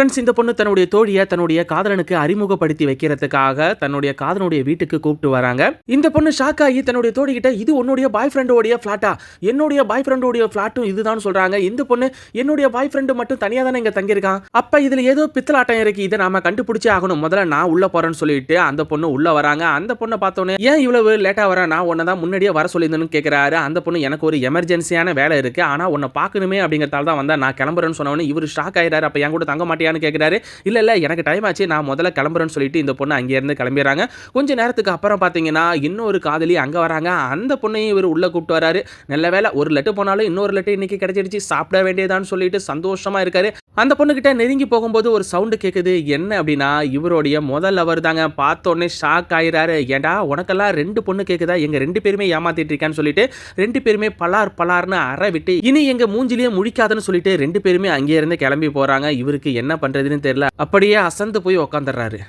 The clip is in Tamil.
ஃப்ரெண்ட்ஸ் இந்த பொண்ணு தன்னுடைய தோழியை தன்னுடைய காதலனுக்கு அறிமுகப்படுத்தி வைக்கிறதுக்காக தன்னுடைய காதலனுடைய வீட்டுக்கு கூப்பிட்டு வராங்க. இந்த பொண்ணு ஷாக் ஆகி தன்னுடைய தோழி கிட்ட இது உன்னுடைய பாய் ஃப்ரெண்டோடைய ஃபிளாட்டா என்னுடைய பாய் ஃப்ரெண்டோடைய ஃபிளாட்டும் இதுதான் சொல்றாங்க. இந்த பொண்ணு என்னுடைய பாய் ஃப்ரெண்டு மட்டும் தனியா தானே இங்கே தங்கியிருக்கான் அப்ப இதுல ஏதோ பித்தலாட்டம் இருக்கு இதை நாம கண்டுபிடிச்சே ஆகணும். முதல்ல நான் உள்ள போறேன்னு சொல்லிட்டு அந்த பொண்ணு உள்ள வராங்க. அந்த பொண்ணை பார்த்தோன்னே ஏன் இவ்வளவு லேட்டா வர? நான் உன்னை தான் முன்னாடியே வர சொல்லியிருந்தேன்னு கேட்கிறாரு அந்த பொண்ணு எனக்கு ஒரு எமர்ஜென்சியான வேலை இருக்கு. ஆனா உன்னை பார்க்கணுமே அப்படிங்கறதால தான் வந்தா நான் கிளம்புறேன்னு சொன்னவொன்னே இவர் ஷாக் ஆயிடாரு அப்ப என் கூட தங்க மாட்டியான்னு கேட்குறாரு இல்லை இல்லை எனக்கு டைம் ஆச்சு நான் முதல்ல கிளம்புறேன்னு சொல்லிட்டு இந்த பொண்ணு அங்கேருந்து கிளம்பிடுறாங்க. கொஞ்ச நேரத்துக்கு அப்புறம் பார்த்தீங்கன்னா இன்னொரு காதலி அங்கே வராங்க. அந்த பொண்ணையும் இவர் உள்ளே கூப்பிட்டு வராரு. நல்ல வேளை ஒரு லெட்டு போனாலும் இன்னொரு லெட்டு இன்னைக்கு கிடச்சிடுச்சு சாப்பிட வேண்டியதான்னு சொல்லிட்டு சந்தோஷமா இருக்காரு. அந்த பொண்ணுக்கிட்ட நெருங்கி போகும்போது ஒரு சவுண்டு கேட்குது என்ன அப்படின்னா இவருடைய முதல் அவர் தாங்க. பார்த்தோன்னே ஷாக் ஆயிராரு ஏன்டா உனக்கெல்லாம் ரெண்டு பொண்ணு கேட்குதா எங்கள் ரெண்டு பேருமே ஏமாத்திட்டு இருக்கான்னு சொல்லிட்டு ரெண்டு பேருமே பலார் பலார்னு அற விட்டு இனி எங்கள் மூஞ்சிலேயே முழிக்காதுன்னு சொல்லிட்டு ரெண்டு பேருமே அங்கேயிருந்து கிளம்பி போகிறாங்க இவருக்கு என்ன பண்ணுறதுன்னு தெரியல. அப்படியே அசந்து போய் உக்காந்துடுறாரு.